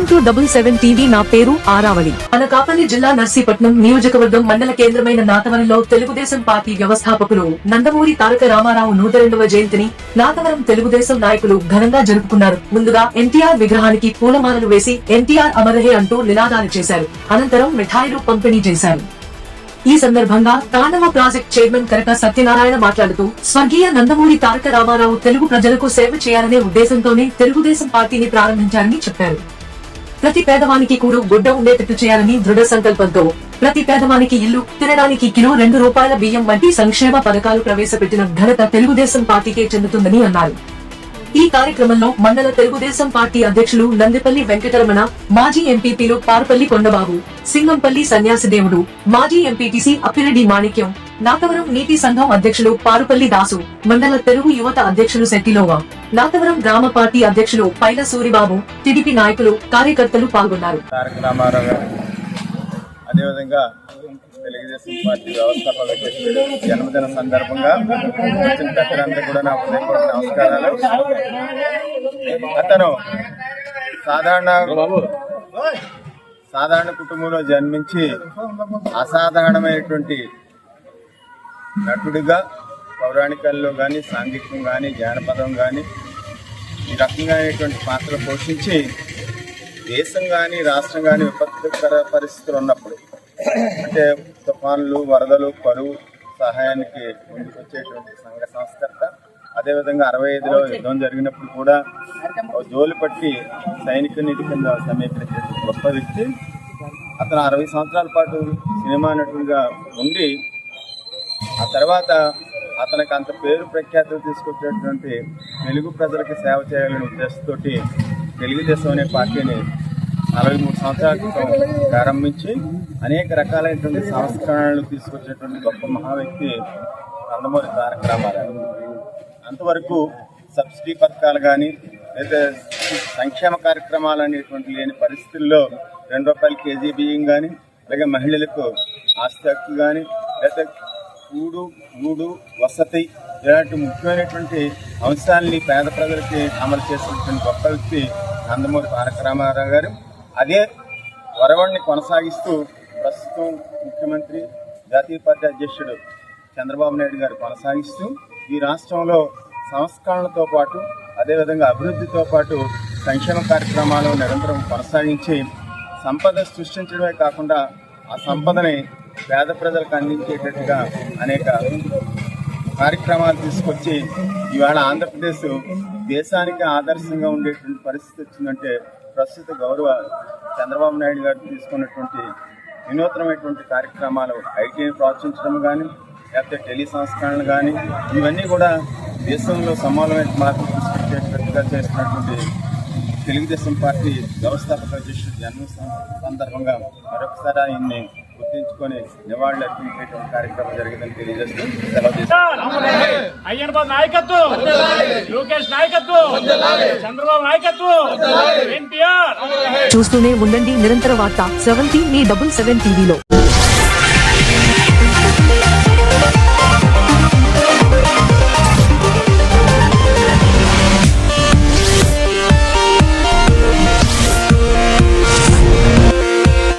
Welcome to double seven TV. నా పేరు ఆరావళి. అనకాపల్లి జిల్లా నర్సీపట్నం నియోజకవర్గం మండల కేంద్రమైన నాతవరంలో తెలుగుదేశం పార్టీ వ్యవస్థాపకులు నందమూరి తారక రామారావు నూట రెండవ జయంతిని నాతవరం తెలుగుదేశం నాయకులు ఘనంగా జరుపుకున్నారు. ముందుగా ఎన్టీఆర్ విగ్రహానికి పూలమాలలు వేసి ఎన్టీఆర్ అమరహే అంటూ నినాదాలు చేశారు. అనంతరం మిఠాయిలు పంపిణీ చేశారు. ఈ సందర్భంగా తాండవ ప్రాజెక్ట్ చైర్మన్ కరక సత్యనారాయణ మాట్లాడుతూ స్వర్గీయ నందమూరి తారక రామారావు తెలుగు ప్రజలకు సేవ చేయాలనే ఉద్దేశంతోనే తెలుగుదేశం పార్టీని ప్రారంభించారని చెప్పారు. ప్రతి పేదవానికి కూడా గుడ్డ ఉండేటట్టు చేయాలని దృఢ సంకల్పంతో ప్రతి పేదవానికి ఇల్లు తినడానికి కిలో రెండు రూపాయల బియ్యం వంటి సంక్షేమ పథకాలు ప్రవేశపెట్టిన ఘనత తెలుగుదేశం పార్టీకే చెందుతుందని అన్నారు. ఈ కార్యక్రమంలో మండల తెలుగుదేశం పార్టీ అధ్యక్షులు నందిపల్లి వెంకటరమణ మాజీ ఎంపీపీలు పార్పల్లి కొండబాబు సింగంపల్లి సన్యాసిదేవుడు మాజీ ఎంపీటీసీ అప్పిరెడ్డి మాణిక్యం నాతవరం నీతి సంఘం అధ్యక్షులు పారుపల్లి దాసు మండల తెలుగు యువత అధ్యక్షులు శెట్టిలోవా. నాతవరం గ్రామ పార్టీ అధ్యక్షులు పైల సూరిబాబు టిడిపి నాయకులు కార్యకర్తలు పాల్గొన్నారు. అదేవిధంగా తెలుగుదేశం పార్టీ వ్యవస్థాపక జన్మదిన సందర్భంగా వచ్చిన పెద్దలందరూ కూడా నా హృదయపూర్వక నమస్కారాలు. అతను సాధారణ సాధారణ కుటుంబంలో జన్మించి అసాధారణమైనటువంటి నటుడిగా పౌరాణికల్లో కానీ సాంఘికం కానీ జానపదం కానీ ఈ రకంగా అనేటువంటి పాత్ర పోషించి దేశం కానీ రాష్ట్రం కానీ విపత్తుకర పరిస్థితులు ఉన్నప్పుడు అంటే తుఫాన్లు వరదలు కరువు సహాయానికి ముందుకు వచ్చేటువంటి సంఘ సంస్కర్త అదేవిధంగా అరవై ఐదులో యుద్ధం జరిగినప్పుడు కూడా జోలు పట్టి సైనిక నిధి కింద సమీకరించేటువంటి గొప్ప వ్యక్తి. అతను అరవై సంవత్సరాల పాటు సినిమా నటుడిగా ఉండి ఆ తర్వాత అతనికి అంత పేరు ప్రఖ్యాతులు తీసుకొచ్చేటువంటి తెలుగు ప్రజలకి సేవ చేయాలనే ఉద్దేశంతో తెలుగుదేశం అనే పార్టీని నలభై మూడు సంవత్సరాల క్రితం ప్రారంభించి అనేక రకాలైనటువంటి సంస్కరణలు తీసుకొచ్చేటువంటి గొప్ప మహా వ్యక్తి నందమూరి తారక రామారావు. అంతవరకు సబ్సిడీ పథకాలు కానీ లేదా సంక్షేమ కార్యక్రమాలు అనేటువంటి లేని పరిస్థితుల్లో రెండు రూపాయల కేజీ బియ్యం కానీ అలాగే మహిళలకు ఆస్తి హక్కు కానీ లేదా కూడు గూడు వసతి ఇలాంటి ముఖ్యమైనటువంటి అంశాలని పేద ప్రజలకి అమలు చేసినటువంటి గొప్ప వ్యక్తి నందమూరి తారక రామారావు గారు. అదే వరవడిని కొనసాగిస్తూ ప్రస్తుతం ముఖ్యమంత్రి జాతీయ పార్టీ అధ్యక్షుడు చంద్రబాబు నాయుడు గారు కొనసాగిస్తూ ఈ రాష్ట్రంలో సంస్కరణలతో పాటు అదేవిధంగా అభివృద్ధితో పాటు సంక్షేమ కార్యక్రమాలు నిరంతరం కొనసాగించి సంపద సృష్టించడమే కాకుండా ఆ సంపదని పేద ప్రజలకు అందించేటట్టుగా అనేక కార్యక్రమాలు తీసుకొచ్చి ఇవాళ ఆంధ్రప్రదేశ్ దేశానికి ఆదర్శంగా ఉండేటువంటి పరిస్థితి వచ్చిందంటే ప్రస్తుత గౌరవ చంద్రబాబు నాయుడు గారు తీసుకున్నటువంటి వినూత్నమైనటువంటి కార్యక్రమాలు ఐటీని ప్రోత్సహించడం కానీ లేకపోతే టెలి సంస్కరణలు కానీ ఇవన్నీ కూడా దేశంలో సమూలమైన మార్పు తీసుకొచ్చేటట్టుగా చేసినటువంటి తెలుగుదేశం పార్టీ వ్యవస్థాపక అధ్యక్షుడు జన్మ సందర్భంగా మరొకసారి ఆయన్ని గుర్తించుకొని నివాళులు అర్పించేటువంటి కార్యక్రమం జరిగిందని తెలియజేస్తూ సెలవు తీసుకుంటున్నాను. అయ్యన్ బాబు నాయకత్వం. లోకేష్ నాయకత్వం. చంద్రబాబు నాయకత్వం. ఎన్టీఆర్ చూస్తూనే ఉండండి నిరంతర వార్త. సెవెంటీ మీ డబుల్ సెవెన్ టీవీలో.